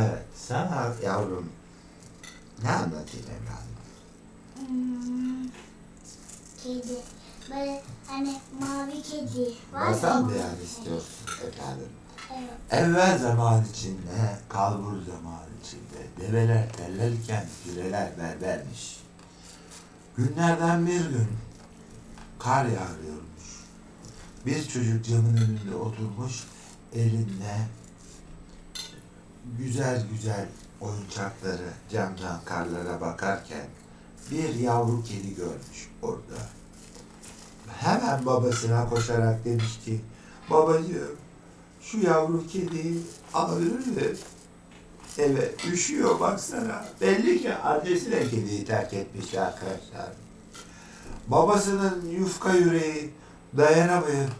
Evet, sana yavrum ne anlatayım evladım? Hmm, kedi. Böyle hani mavi kedi. Var Masal mı yani istiyorsun evladım? Evet. Evvel zaman içinde, kalbur zaman içinde, develer tellerken pireler berbermiş. Günlerden bir gün kar yağıyormuş. Bir çocuk camın önünde oturmuş, elinde güzel güzel oyuncakları camdan karlara bakarken bir yavru kedi görmüş orada. Hemen babasına koşarak demiş ki, babacığım şu yavru alabilir miyim? Evet, üşüyor baksana. Belli ki annesi de kediyi terk etmiş arkadaşlar. Babasının yufka yüreği dayanamayıp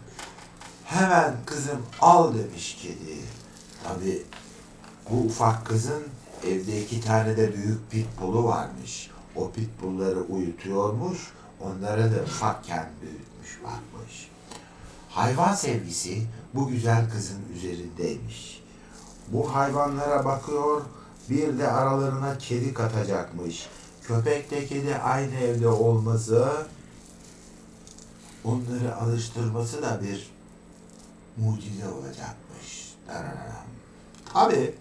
hemen kızım al demiş kediyi. Tabi bu ufak kızın evde iki tane de büyük pitbull'u varmış. O pitbull'ları uyutuyormuş, onları da ufakken büyütmüş bakmış. Hayvan sevgisi bu güzel kızın üzerindeymiş. Bu hayvanlara bakıyor, bir de aralarına kedi katacakmış. Köpekle kedi aynı evde olması, onları alıştırması da bir mucize olacakmış. Tabii.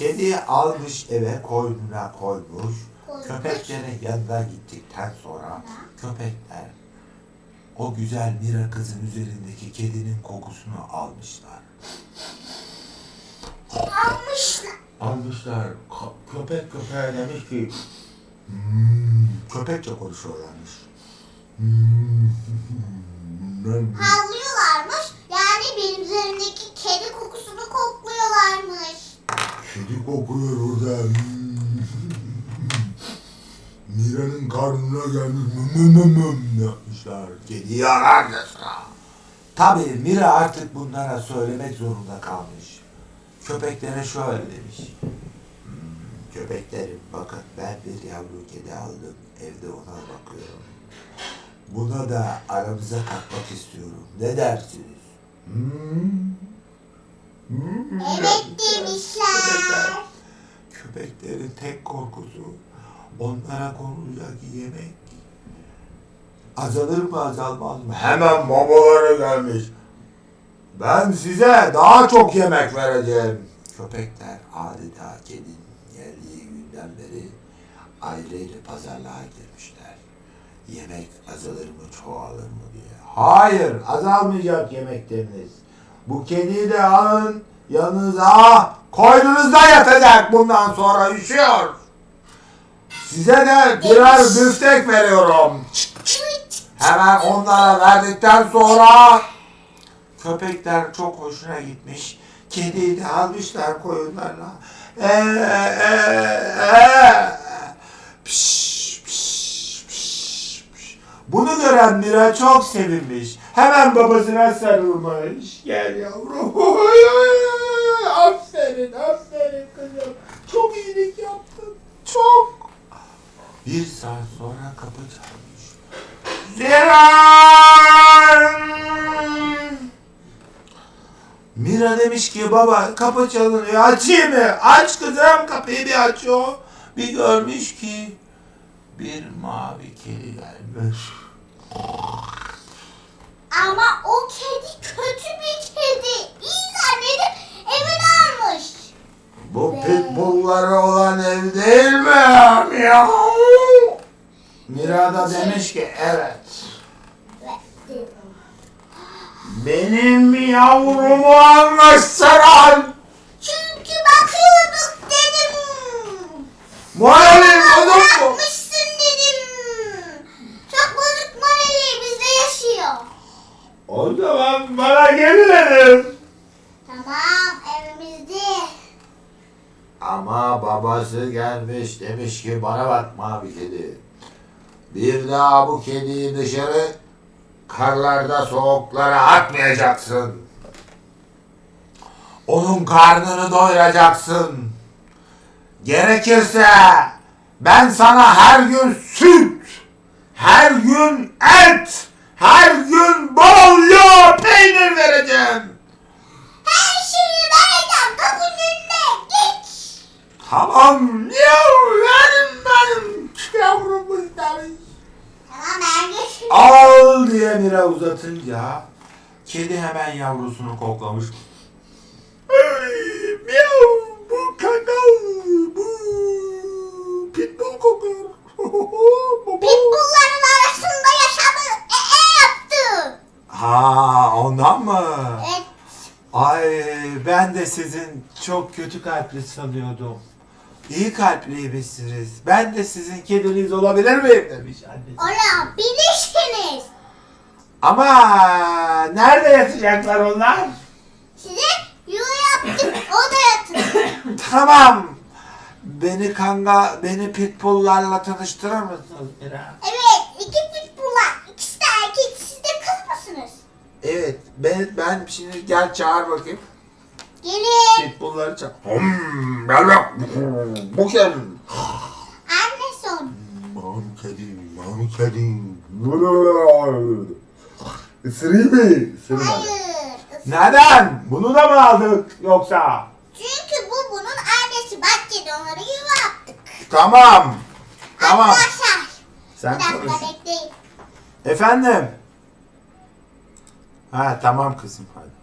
Kediyi almış eve koynuna koymuş. Köpeklerin yanına gittikten sonra köpekler o güzel Mira kızın üzerindeki kedinin kokusunu almışlar. Almışlar. Almışlar. Köpek köpeğe demiş ki "Hmm," köpekçe konuşuyorlarmış. "Hmm, Havlıyorlarmış. Yani benim üzerimdeki kedi kokusunu kokluyorlarmış. Kedi kokuyor orada. Mira'nın karnına gelmiş. Mım mım mım yapmışlar. Kediyi ararcasına. Tabii Mira artık bunlara söylemek zorunda kalmış. Köpeklere şöyle demiş. "Hmm, köpeklerim bakın ben bir yavru kedi aldım. Evde ona bakıyorum. Buna da aramıza katmak istiyorum. Ne dersiniz? Hmm. Hmm. Evet demişler. Köpeklerin tek korkusu onlara konulacak yemek. Azalır mı azalmaz mı? Hemen babalara gelmiş. Ben size daha çok yemek vereceğim. Köpekler adeta kedinin geldiği günden beri aileyle pazarlığa girmişler. Yemek azalır mı çoğalır mı diye. Hayır azalmayacak yemekleriniz. Bu kediyi de alın yanınıza koynunuzda yatacak bundan sonra üşüyor. Size de birer büftek veriyorum. Hemen onlara verdikten sonra köpekler çok hoşuna gitmiş. Kediyi de almışlar koyunlarla. Ee, ee, ee. Piş, piş, piş, piş. Bunu gören Mira çok sevinmiş. Hemen babasına sarılmış. Gel yavrum. Aferin, aferin kızım. Çok iyilik yaptın. Çok. Bir saat sonra kapı çalmış. Ziran! Mira demiş ki baba kapı çalınıyor açayım mı? Aç kızım kapıyı bir açıyor. Bir görmüş ki bir mavi kedi gelmiş. Ama o kedi kötü bir kedi. İyi zannedip evine almış. Bu pitbullları olan ev değil mi? Miau! Mira da demiş ki evet. Ve- Benim yavrumu almışsın. Verin. Tamam evimizde. Ama babası gelmiş demiş ki bana bak mavi kedi. Bir daha bu kediyi dışarı karlarda soğuklara atmayacaksın. Onun karnını doyuracaksın. Gerekirse ben sana her gün süt, her gün et, her gün bol yağ peynir vereceğim. Her şeyi vereceğim kapının önüne. Git Tamam. Yav verin benim yavrumu isterim. Tamam ben geçiyorum. Al diye Mira uzatınca kedi hemen yavrusunu koklamış. Miyav bu kangal bu pitbull. Baba. Pitbullların arasında yaşadı. E, e yaptı. Ha ondan mı? Evet. Ay ben de sizin çok kötü kalpli sanıyordum. İyi kalpliymişsiniz. Ben de sizin kediniz olabilir miyim demiş annesi. Olabilirsiniz. Ama nerede yatacaklar onlar? Size yuva yaptık. O da yatır. Tamam. Beni kanga, beni pitbulllarla tanıştırır mısınız Mira? Evet. iki pitbulllar. İkisi de erkek. Siz de kız mısınız? Evet, ben ben şimdi gel çağır bakayım. Gelin. Pitbullları çağır. Hmm, gel bak. Bu kim? Anne son. Mam kedim, mam kedim. Isırayım mı? Isırma. Hayır. Neden? Bunu da mı aldık yoksa? Çünkü bu bunun annesi. Bahçede onları yuva yaptık. Tamam. Tamam. Arkadaşlar. Sen bir dakika konuş. bekleyin. Efendim? Ha tamam kızım hadi.